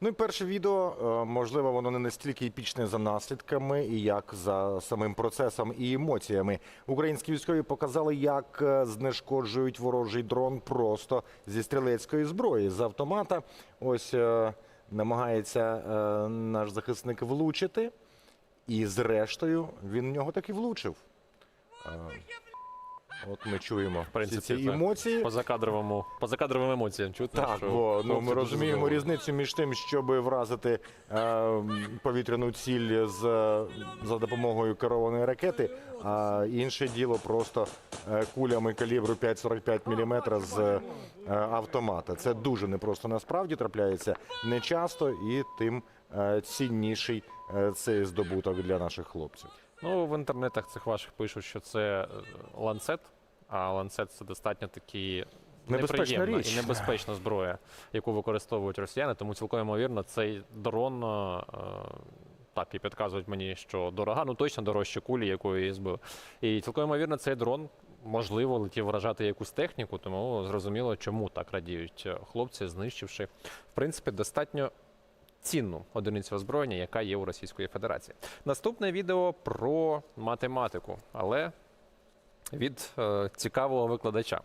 Ну і перше відео, е, можливо, воно не настільки епічне за наслідками, і як за самим процесом і емоціями. Українські військові показали, як е, знешкоджують ворожий дрон просто зі стрілецької зброї з автомата. Ось е, намагається наш захисник влучити, і зрештою він в нього таки влучив. От ми чуємо всі принципі, ці так. емоції. Позакадровому, позакадровим емоціям чутно. Так, що бо ну, ми розуміємо різницю між тим, щоб вразити е, повітряну ціль з, за допомогою керованої ракети, а інше діло просто е, кулями калібру 5,45 мм з е, автомата. Це дуже непросто насправді трапляється нечасто і тим е, цінніший е, цей здобуток для наших хлопців. Ну, в інтернетах цих ваших пишуть, що це е, ланцет, а ланцет це достатньо такі. Небезпечна неприємна річ. і небезпечна зброя, яку використовують росіяни, тому цілком ймовірно, цей дрон е, так і підказують мені, що дорога, ну точно дорожче кулі, якою я збив. І цілком ймовірно, цей дрон можливо летів вражати якусь техніку, тому зрозуміло, чому так радіють е, хлопці, знищивши в принципі достатньо цінну одиницю озброєння, яка є у Російської Федерації. Наступне відео про математику, але від е, цікавого викладача.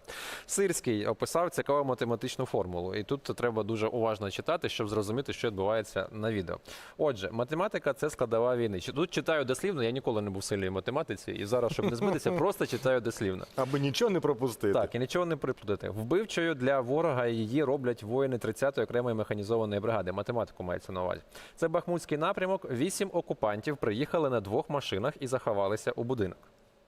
Сирський описав цікаву математичну формулу, і тут треба дуже уважно читати, щоб зрозуміти, що відбувається на відео. Отже, математика це складова війни. Тут читаю дослівно, я ніколи не був сильний в математиці, і зараз, щоб не збитися, просто читаю дослівно. Аби нічого не пропустити. Так, і нічого не приплутати. Вбивчою для ворога її роблять воїни 30-ї окремої механізованої бригади. Математику мається на увазі. Це Бахмутський напрямок. Вісім окупантів приїхали на двох машинах і заховалися у будинок.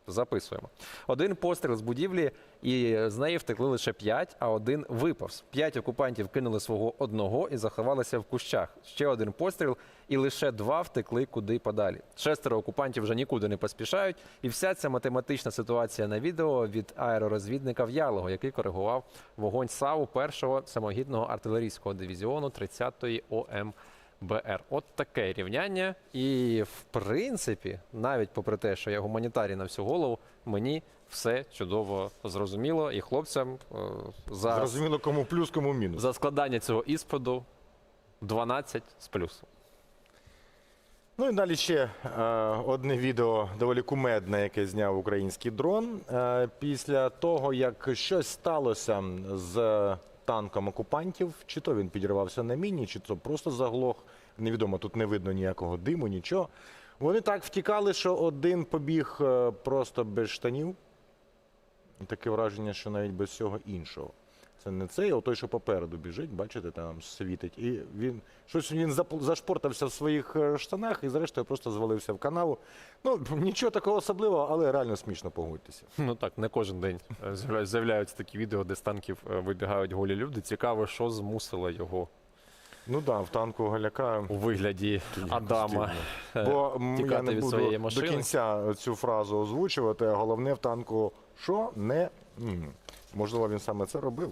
Записуємо. Один постріл з будівлі, і з неї втекли лише п'ять, а один виповз. П'ять окупантів кинули свого одного і заховалися в кущах. Ще один постріл, і лише два втекли куди подалі. Шестеро окупантів вже нікуди не поспішають. І вся ця математична ситуація на відео від аеророзвідника В'ялого, який коригував вогонь САУ першого самогідного артилерійського дивізіону 30-ї ОМ. БР. От таке рівняння. І в принципі, навіть попри те, що я гуманітарій на всю голову, мені все чудово зрозуміло. І хлопцям е, за, Зрозуміло, кому плюс, кому мінус. за складання цього іспиту 12 з плюсом. Ну і далі ще е, одне відео доволі кумедне, яке зняв український дрон. Е, після того, як щось сталося з танком окупантів, чи то він підірвався на міні, чи то просто заглох. Невідомо, тут не видно ніякого диму, нічого. Вони так втікали, що один побіг е, просто без штанів. Таке враження, що навіть без всього іншого. Це не цей, а той, що попереду біжить, бачите, там світить. І він щось він зашпортався в своїх е, штанах і зрештою просто звалився в канаву. Ну, нічого такого особливого, але реально смішно погодьтеся. Ну так, не кожен день е, з'являються такі відео, де з танків е, вибігають голі люди. Цікаво, що змусило його Ну так, да, в танку Галяка. у вигляді Адама. Бо я не буду до кінця цю фразу озвучувати, а головне в танку що не. Можливо, він саме це робив.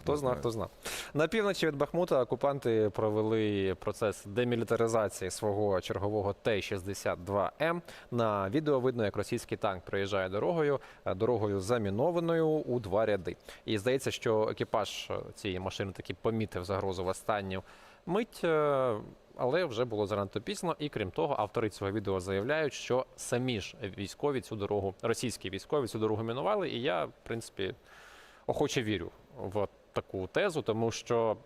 Хто зна, хто зна. На півночі від Бахмута окупанти провели процес демілітаризації свого чергового Т-62М. На відео видно, як російський танк проїжджає дорогою, е, дорогою замінованою у два ряди. І здається, що екіпаж е, цієї машини таки помітив загрозу в останню мить. е, Але вже було занадто пізно, і крім того, автори цього відео заявляють, що самі ж військові цю дорогу, російські військові цю дорогу мінували. І я, в принципі, охоче вірю в таку тезу, тому що.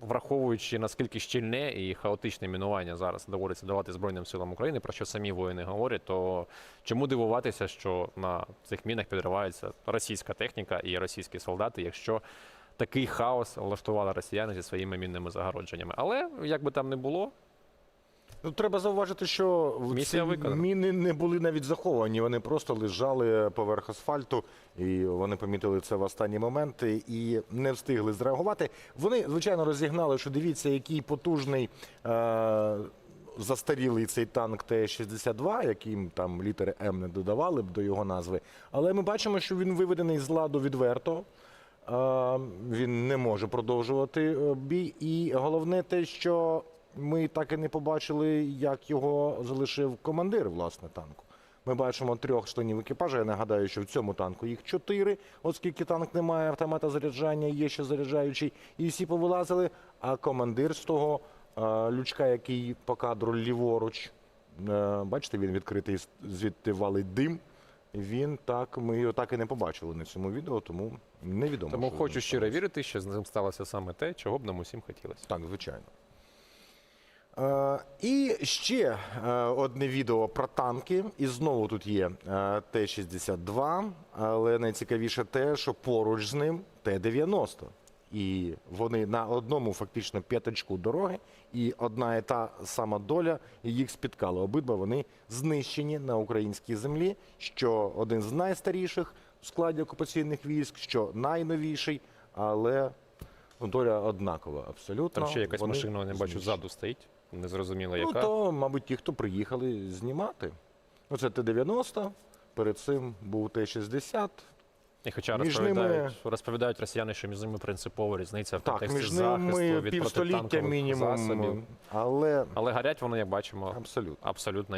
Враховуючи наскільки щільне і хаотичне мінування зараз доводиться давати Збройним силам України, про що самі воїни говорять, то чому дивуватися, що на цих мінах підривається російська техніка і російські солдати, якщо такий хаос влаштували росіяни зі своїми мінними загородженнями. Але як би там не було, Ну, треба зауважити, що Місія ці виконана. міни не були навіть заховані, вони просто лежали поверх асфальту, і вони помітили це в останні моменти і не встигли зреагувати. Вони, звичайно, розігнали, що дивіться, який потужний. Е- Застарілий цей танк Т-62, яким там літери М не додавали б до його назви. Але ми бачимо, що він виведений з ладу відверто. Е, Він не може продовжувати е, бій. І головне те, що ми так і не побачили, як його залишив командир власне танку. Ми бачимо трьох членів екіпажу. Я нагадаю, що в цьому танку їх чотири, оскільки танк не має автомата заряджання, є ще заряджаючий, і всі повилазили. А командир з того е, лючка, який по кадру ліворуч. Е, Бачите, він відкритий, звідти валить дим. Він так, ми його так і не побачили на цьому відео, тому невідомо. Тому що хочу щиро вірити, що з ним сталося саме те, чого б нам усім хотілося. Так, звичайно. Е, і ще е, одне відео про танки. І знову тут є е, Т-62, але найцікавіше те, що поруч з ним Т-90. І вони на одному фактично п'ятачку дороги, і одна і та сама доля їх спіткала. Обидва вони знищені на українській землі, що один з найстаріших в складі окупаційних військ, що найновіший, але доля однакова абсолютно. Там ще якась Вони машина, я бачу, знищені. ззаду стоїть. Незрозуміло, Ну, яка. то, мабуть, ті, хто приїхали знімати. Ну, це Т-90, перед цим був Т-60. І хоча між розповідають, ними- розповідають росіяни, що між ними принципова різниця в Так, контексті між захисту ними від півстоліття протитанкових мінімум. засобів. Але Але гарять вони, як бачимо, абсолютно. абсолютно.